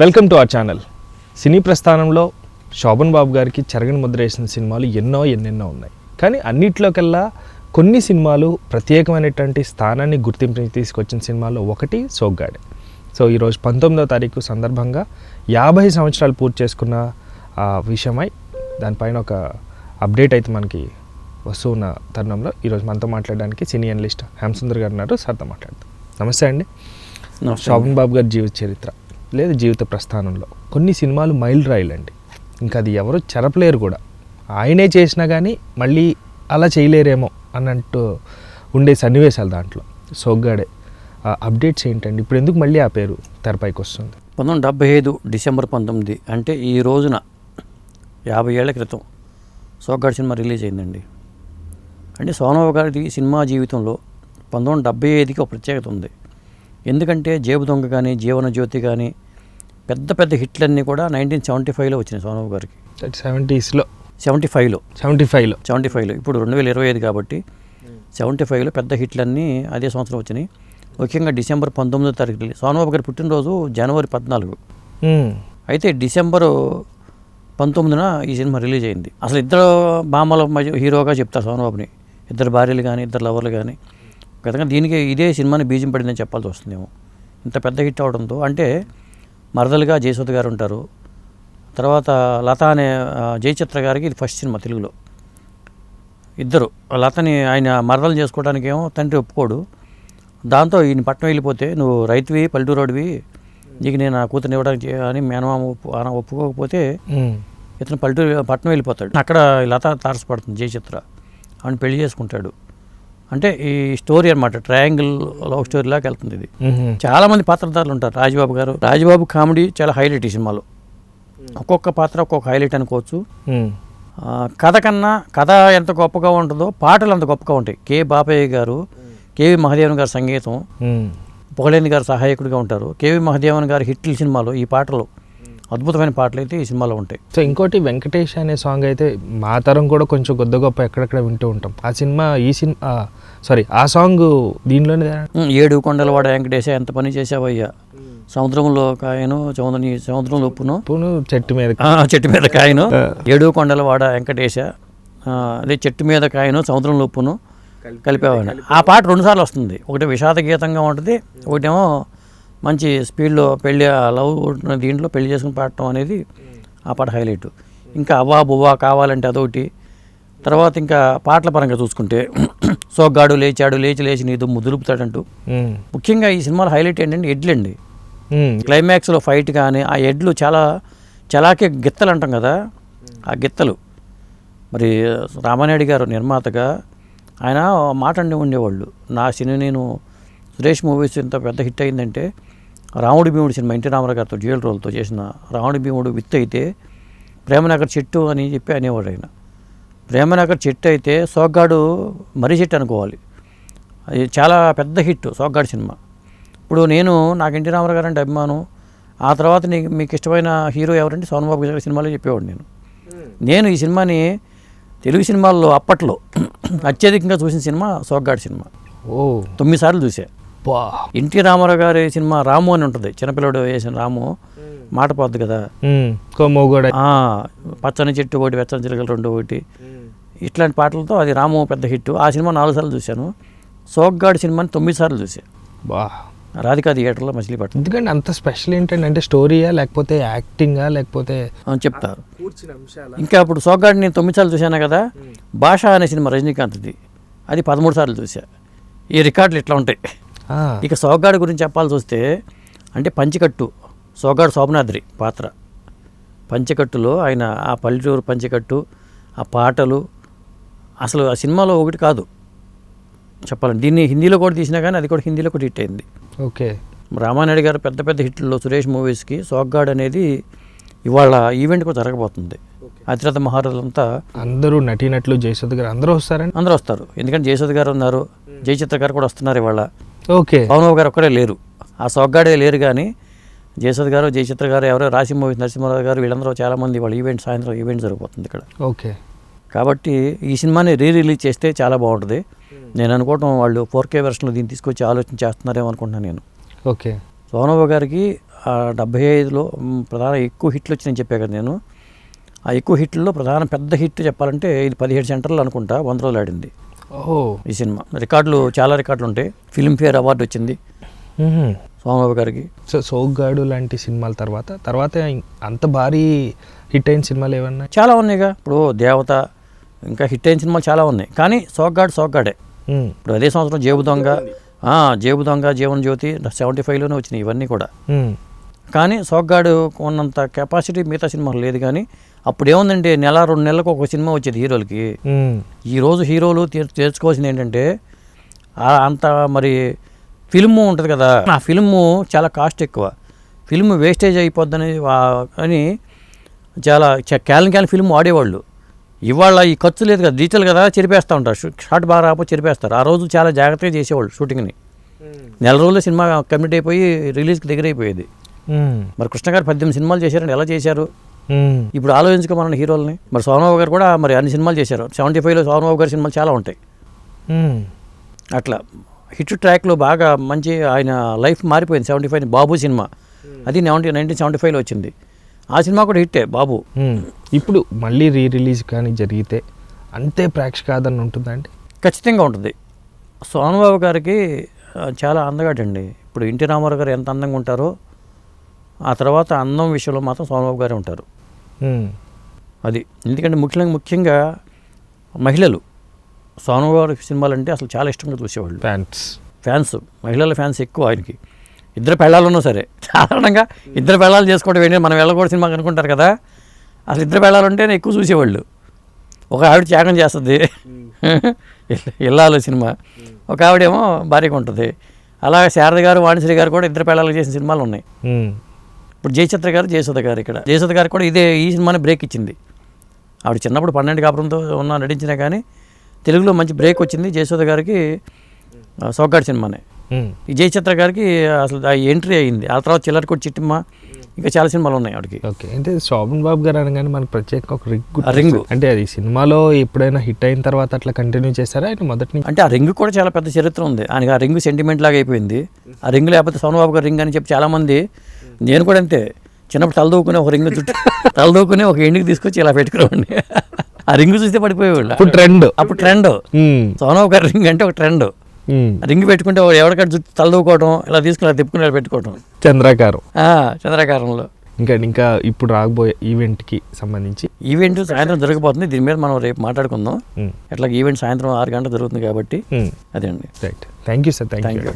Welcome to our channel. Cine ప్రస్థానంలో శోభన్ బాబు గారికి చెరగని ముద్ర వేసిన సినిమాలు ఎన్నో ఎన్నెన్నో ఉన్నాయి. కానీ అన్నిట్లోకెల్లా కొన్ని సినిమాలు ప్రత్యేకమైనటువంటి స్థానాన్ని గుర్తింపుని తీసుకొచ్చిన సినిమాల్లో ఒకటి సోగ్గాడే. సో ఈరోజు పంతొమ్మిదవ తారీఖు సందర్భంగా యాభై సంవత్సరాలు పూర్తి చేసుకున్న ఆ విషయమై దానిపైన ఒక అప్డేట్ అయితే మనకి వస్తూ ఉన్న తరుణంలో ఈరోజు మనతో మాట్లాడడానికి సినీ అనలిస్ట్ హేమసుందర్ గారు ఉన్నారు. సార్తో మాట్లాడతాం నమస్తే అండి. శోభన్ బాబు గారి జీవిత చరిత్ర. లేదా జీవిత ప్రస్థానంలో. కొన్ని సినిమాలు మైల్ రాయిలండి. ఇంకా అది ఎవరు చెరపలేరు కూడా. ఆయనే చేసినా కానీ మళ్ళీ అలా చేయలేరేమో అన్నట్టు ఉండే సన్నివేశాలు దాంట్లో. సోగ్గాడే. అప్డేట్స్ ఏంటండి? ఇప్పుడు ఎందుకు మళ్ళీ ఆ పేరు తెరపైకి వస్తుంది? పంతొమ్మిది డెబ్బై ఐదు డిసెంబర్ పంతొమ్మిది అంటే ఈ రోజున యాభై ఏళ్ళ క్రితం సోగ్గాడ్ సినిమా రిలీజ్ అయిందండి. అంటే సోనబాబు గారి సినిమా జీవితంలో పంతొమ్మిది డెబ్బై ఐదుకి ఒక ప్రత్యేకత ఉంది. ఎందుకంటే జేబు దొంగ కానీ జీవన జ్యోతి కానీ పెద్ద పెద్ద హిట్లన్నీ కూడా నైన్టీన్ సెవెంటీ ఫైవ్లో వచ్చినాయి సోనబాబు గారికి. సెవెంటీస్లో. సెవెంటీ ఫైవ్లో. సెవెంటీ ఫైవ్లో. సెవెంటీ ఫైవ్లో. ఇప్పుడు రెండు వేల ఇరవై ఐదు కాబట్టి సెవెంటీ ఫైవ్లో పెద్ద హిట్లన్నీ అదే సంవత్సరం వచ్చినాయి. ముఖ్యంగా డిసెంబర్ పంతొమ్మిదో తారీఖు సోనబాబు గారి పుట్టినరోజు జనవరి పద్నాలుగు. అయితే డిసెంబరు పంతొమ్మిదిన ఈ సినిమా రిలీజ్ అయింది. అసలు ఇద్దరు మధ్య హీరోగా చెప్తారు సోనబాబుని. ఇద్దరు భార్యలు కానీ ఇద్దరు లవర్లు కానీ గతంగా దీనికి ఇదే సినిమాని బీజం పడిందని చెప్పాల్సి వస్తుందేమో. ఇంత పెద్ద హిట్ అవడంతో అంటే మరదలుగా జయసుధ గారు ఉంటారు. తర్వాత లత అనే ఆ, జయచిత్ర గారికి ఇది ఫస్ట్ సినిమా తెలుగులో. ఇద్దరు. లతని ఆయన మరదలు చేసుకోవడానికి ఏమో తండ్రి ఒప్పుకోడు. దాంతో ఈయన పట్టణం వెళ్ళిపోతే నువ్వు రైతువి పల్లెటూరోడివి నీకు నేను నా కూతురు ఇవ్వడానికి అని మేనమామ ఒప్పుకోకపోతే ఇతను పల్లెటూరు పట్టణం వెళ్ళిపోతాడు. అక్కడ లత తారసపడుతుంది జయచిత్ర. ఆవిడ పెళ్ళి చేసుకుంటాడు. అంటే ఈ స్టోరీ అనమాట ట్రయాంగిల్ లవ్ స్టోరీ లాగా వెళ్తుంది ఇది. చాలా మంది పాత్రధారులు ఉంటారు. రాజబాబు గారు రాజబాబు కామెడీ చాలా హైలైట్ ఈ సినిమాలో. ఒక్కొక్క పాత్ర ఒక్కొక్క హైలైట్ అనుకోవచ్చు. కథ కన్నా కథ ఎంత గొప్పగా ఉంటుందో పాటలు అంత గొప్పగా ఉంటాయి. కె బాపయ్య గారు కేవి మహదేవన్ గారి సంగీతం పొగలేని గారు సహాయకుడిగా ఉంటారు. కేవి మహదేవన్ గారి హిట్లు సినిమాలో ఈ పాటలు. అద్భుతమైన పాటలు అయితే ఈ సినిమాలో ఉంటాయి. సో ఇంకోటి వెంకటేష్ అనే సాంగ్ అయితే మా తరం కూడా కొంచెం కొద్ది గొప్ప ఎక్కడెక్కడ వింటూ ఉంటాం. ఆ సినిమా ఈ సినిమా సారీ ఆ సాంగ్ దీనిలోనే ఏడు కొండలవాడ వెంకటేశ ఎంత పని చేసావయ్యా సముద్రంలో కాయను సముద్రం సముద్రంలో ఉప్పును పూను చెట్టు మీద. చెట్టు మీద కాయను ఏడు కొండలవాడ వెంకటేశ అదే చెట్టు మీద కాయను సముద్రంలో ఉప్పును కలిపేవాడిని ఆ పాట రెండుసార్లు వస్తుంది. ఒకటి విషాద గీతంగా ఉంటుంది ఒకటేమో మంచి స్పీడ్లో పెళ్ళి లవ్ దీంట్లో పెళ్ళి చేసుకుని పాడటం అనేది ఆ పాట హైలైట్. ఇంకా అవ్వా బువ్వా కావాలంటే అదొకటి. తర్వాత ఇంకా పాటల పరంగా చూసుకుంటే సోగ్గాడు లేచాడు లేచి లేచి నీదు ముదులుపుతాడంటూ. ముఖ్యంగా ఈ సినిమాలో హైలైట్ ఏంటంటే ఎడ్లండి. క్లైమాక్స్లో ఫైట్ కానీ ఆ ఎడ్లు చాలా చలాకే గిత్తలు అంటాం కదా ఆ గిత్తలు. మరి రామానాయుడు గారు నిర్మాతగా ఆయన మాట అండి ఉండేవాళ్ళు. నా సినిమా నేను సురేష్ మూవీస్ ఇంత పెద్ద హిట్ అయిందంటే రాముడి భీముడు సినిమా ఎన్టీ రామారావు గారితో డ్యూయల్ రోల్తో చేసిన రాముడి భీముడు విత్ అయితే ప్రేమనగర్ చెట్టు అని చెప్పి అనేవాడు ఆయన. ప్రేమనగర్ చెట్టు అయితే సోగ్గాడు మర్రి చెట్టు అనుకోవాలి. అది చాలా పెద్ద హిట్ సోగ్గాడు సినిమా. ఇప్పుడు నేను నాకు ఎన్టీ రామారావు గారు అంటే అభిమానం. ఆ తర్వాత నీకు మీకు ఇష్టమైన హీరో ఎవరంటే సోనబాబు గారి సినిమాలో చెప్పేవాడు నేను. నేను ఈ సినిమాని తెలుగు సినిమాల్లో అప్పట్లో అత్యధికంగా చూసిన సినిమా సోగ్గాడు సినిమా. ఓ. తొమ్మిది సార్లు చూసా. బా ఎన్టీ రామారావు గారి సినిమా రాము అని ఉంటుంది. చిన్నపిల్లడు వేసిన రాము మాట పోద్ది కదా. ఆ, పచ్చని చెట్టు ఒకటి వెచ్చని చిలకలు రెండు ఒకటి. ఇట్లాంటి పాటలతో అది రాము పెద్ద హిట్. ఆ సినిమా నాలుగు సార్లు చూశాను. సోగ్గాడు సినిమాని తొమ్మిది సార్లు చూసా బా. రాధికా థియేటర్లో మచిలీపట్నం ఎందుకంటే అంత స్పెషల్ ఏంటంటే అంటే స్టోరీయా లేకపోతే యాక్టింగా లేకపోతే అని చెప్తారు ఇంకా అప్పుడు సోగ్గాడు నేను తొమ్మిది సార్లు చూశాను కదా? భాష అనే సినిమా రజనీకాంత్ది. అది పదమూడు సార్లు చూసా ఈ రికార్డులు ఇట్లా ఉంటాయి. ఇక సోగ్గాడు గురించి చెప్పాల్సి వస్తే అంటే పంచికట్టు సోగ్గాడు శోభనాద్రి పాత్ర. పంచకట్టులో ఆయన ఆ పల్లెటూరు పంచకట్టు ఆ పాటలు అసలు ఆ సినిమాలో ఒకటి కాదు. చెప్పాలంటే దీన్ని హిందీలో కూడా తీసినా కానీ అది కూడా హిందీలో కూడా హిట్ అయింది. ఓకే. రామానాయుడు గారు పెద్ద పెద్ద హిట్లలో సురేష్ మూవీస్కి సోగ్గాడ్ అనేది ఇవాళ ఈవెంట్ కూడా జరగబోతుంది. అతిరథ మహారాజులంతా అందరూ నటీనట్లు జయసుద్ గారు అందరూ వస్తారండి అందరూ వస్తారు. ఎందుకంటే జయసుద్ గారు ఉన్నారు. జయచిత్ర గారు కూడా వస్తున్నారు ఇవాళ. ఓకే. పవన్ బాబు గారు ఒక్కడే లేరు. ఆ సొగ్గాడే లేరు కానీ జయసుద్ గారు జయచిత్ర గారు ఎవరో రాసి మూవీస్ నరసింహారావు గారు వీళ్ళందరూ చాలామంది వాళ్ళ ఈవెంట్ సాయంత్రం ఈవెంట్ జరుగుతుంది ఇక్కడ. ఓకే. కాబట్టి ఈ సినిమాని రీ రిలీజ్ చేస్తే చాలా బాగుంటుంది. నేను అనుకోవటం వాళ్ళు ఫోర్ కే వెర్షన్లో దీన్ని తీసుకొచ్చి ఆలోచన చేస్తున్నారేమో అనుకుంటున్నాను నేను. ఓకే. సోనబాబు గారికి ఆ డెబ్బై ఐదులో ప్రధాన ఎక్కువ హిట్లు వచ్చినాయని చెప్పా కదా నేను. ఆ ఎక్కువ హిట్లలో ప్రధాన పెద్ద హిట్ చెప్పాలంటే ఇది పదిహేడు సెంటర్లు అనుకుంటా వంద రోజులు ఆడింది ఈ సినిమా. రికార్డులు చాలా రికార్డులు ఉంటాయి. ఫిల్మ్ఫేర్ అవార్డు వచ్చింది. మ్మ్. సోమబాబు గారికి. సో సోగ్గాడు లాంటి సినిమాల తర్వాత తర్వాత అంత భారీ హిట్ అయిన సినిమాలు ఏమన్నా? చాలా ఉన్నాయిగా. ఇప్పుడు దేవత ఇంకా హిట్ అయిన సినిమాలు చాలా ఉన్నాయి. కానీ సోగ్గాడు సోగ్గాడే. ఇప్పుడు అదే సంవత్సరం జేబు దొంగ జేబు దొంగ జీవన జ్యోతి సెవెంటీ ఫైవ్లోనే వచ్చినాయి ఇవన్నీ కూడా. కానీ సోగ్గాడు ఉన్నంత కెపాసిటీ మిగతా సినిమాలు లేదు కానీ అప్పుడు ఏముందంటే నెల రెండు నెలలకు ఒక సినిమా వచ్చేది హీరోలకి. మ్మ్. ఈ రోజు హీరోలు తీర్ తీర్చుకోవాల్సింది ఏంటంటే అంత మరి ఫిల్మ్ ఉంటుంది కదా ఆ ఫిల్మ్ చాలా కాస్ట్ ఎక్కువ. ఫిల్మ్ వేస్టేజ్ అయిపోద్దని అని చాలా క్యాలన్ క్యాలన్ ఫిల్మ్ వాడేవాళ్ళు ఇవాళ ఈ ఖర్చు లేదు కదా డిజిటల్ కదా చెరిపేస్తూ ఉంటారు. షూ- షార్ట్ బాగా రాకపోతే చెరిపేస్తారు. ఆ రోజు చాలా జాగ్రత్తగా చేసేవాళ్ళు షూటింగ్ని. నెల రోజుల్లో సినిమా కమిట్ అయిపోయి రిలీజ్కి దగ్గర అయిపోయేది. మరి కృష్ణ గారు పద్దెనిమిది సినిమాలు చేశారండి. ఎలా చేశారు. ఇప్పుడు ఆలోచించుకో మన హీరోల్ని. మరి సోమబాబు గారు కూడా మరి అన్ని సినిమాలు చేశారు. సెవెంటీ ఫైవ్లో సోమబాబు గారి సినిమాలు చాలా ఉంటాయి. అట్లా హిట్ ట్రాక్లో బాగా మంచి ఆయన లైఫ్ మారిపోయింది. సెవెంటీ ఫైవ్ బాబు సినిమా. అది నైన్టీన్ నైన్టీన్ సెవెంటీ ఫైవ్లో వచ్చింది. ఆ సినిమా కూడా హిట్టే బాబు. ఇప్పుడు మళ్ళీ రీ రిలీజ్ కానీ జరిగితే అంతే ప్రేక్షకాదరణ ఉంటుందండి? ఖచ్చితంగా ఉంటుంది. సోమబాబు గారికి చాలా అందగాడండి. ఇప్పుడు ఎన్టీ రామారావు గారు ఎంత అందంగా ఉంటారో ఆ తర్వాత అందం విషయంలో మాత్రం సోమబాబు గారే ఉంటారు. అది ఎందుకంటే ముఖ్యంగా ముఖ్యంగా మహిళలు సోనబాబు గారి సినిమాలు అంటే అసలు చాలా ఇష్టంగా చూసేవాళ్ళు. ఫ్యాన్స్. ఫ్యాన్స్ మహిళల ఫ్యాన్స్ ఎక్కువ ఆయనకి. ఇద్దరు పెళ్ళాలు ఉన్నా సరే. సాధారణంగా ఇద్దరు పెళ్ళాలు చేసుకోవడం ఏంటి? మనం వెళ్ళకూడదు సినిమా అనుకుంటారు కదా. అసలు ఇద్దరు పెళ్ళాలు ఉంటేనే ఎక్కువ చూసేవాళ్ళు. ఒక ఆవిడ త్యాగం చేస్తుంది. ఇల్లాలు సినిమా. ఒక ఆవిడేమో భార్యగా ఉంటుంది అలాగే శారద గారు వాణిశ్రీ గారు కూడా ఇద్దరు పెళ్ళాలు చేసిన సినిమాలు ఉన్నాయి. ఇప్పుడు జయచిత్ర గారు జయసుధ గారు ఇక్కడ. జయసుధ గారు కూడా ఇదే ఈ సినిమాని బ్రేక్ ఇచ్చింది. ఆవిడ చిన్నప్పుడు పన్నెండు కాపురంతో ఉన్న నటించినా కానీ తెలుగులో మంచి బ్రేక్ వచ్చింది జయసుధ గారికి సోగ్గాడు సినిమానే. ఈ జయచిత్ర గారికి అసలు ఎంట్రీ అయింది ఆ తర్వాత చిల్లరకొట్టి చిట్టిమ్మ ఇంకా చాలా సినిమాలు ఉన్నాయి ఆవిడకి. ఓకే. అంటే శోభన్ బాబు గారు అనగానే మనకు ప్రత్యేకంగా ఒక రింగ్ రింగు. అంటే అది సినిమాలో ఎప్పుడైనా హిట్ అయిన తర్వాత అట్లా కంటిన్యూ చేశారా? ఆయన మొదటి నుంచి? అంటే ఆ రింగ్ కూడా చాలా పెద్ద చరిత్ర ఉంది. ఆయనకి ఆ రింగ్ సెంటిమెంట్ లాగా అయిపోయింది. ఆ రింగ్ లేకపోతే సోనబాబు గారు రింగ్ అని చెప్పి చాలామంది నేను కూడా అంతే. చిన్నప్పుడు తలదూకునే ఒక రింగ్ చుట్టూ తలదూకునే ఒక ఎండికి తీసుకొచ్చి ఇలా పెట్టుకునేవాడిని. ఆ రింగ్ చూస్తే పడిపోయేవాళ్ళు. ఇప్పుడు ట్రెండ్. అప్పుడు ట్రెండ్. సోనబాబు గారి రింగ్ అంటే ఒక ట్రెండ్. రింగ్ పెట్టుకుంటే ఎవరికైనా జుట్టు తలదూకోవడం ఇలా తీసుకుని ఇలా తిప్పుకుని ఇలా పెట్టుకోవడం చంద్రాకారం. ఆ, చంద్రాకారంలో. ఇంకా ఇంకా ఇప్పుడు రాబోయే ఈవెంట్కి సంబంధించి? ఈవెంట్ సాయంత్రం జరగబోతుంది. దీని మీద మనం రేపు మాట్లాడుకుందాం. ఎట్లా ఈవెంట్ సాయంత్రం ఆరు గంటలు జరుగుతుంది కాబట్టి. అదే అండి. Right. Thank you sir. Thank you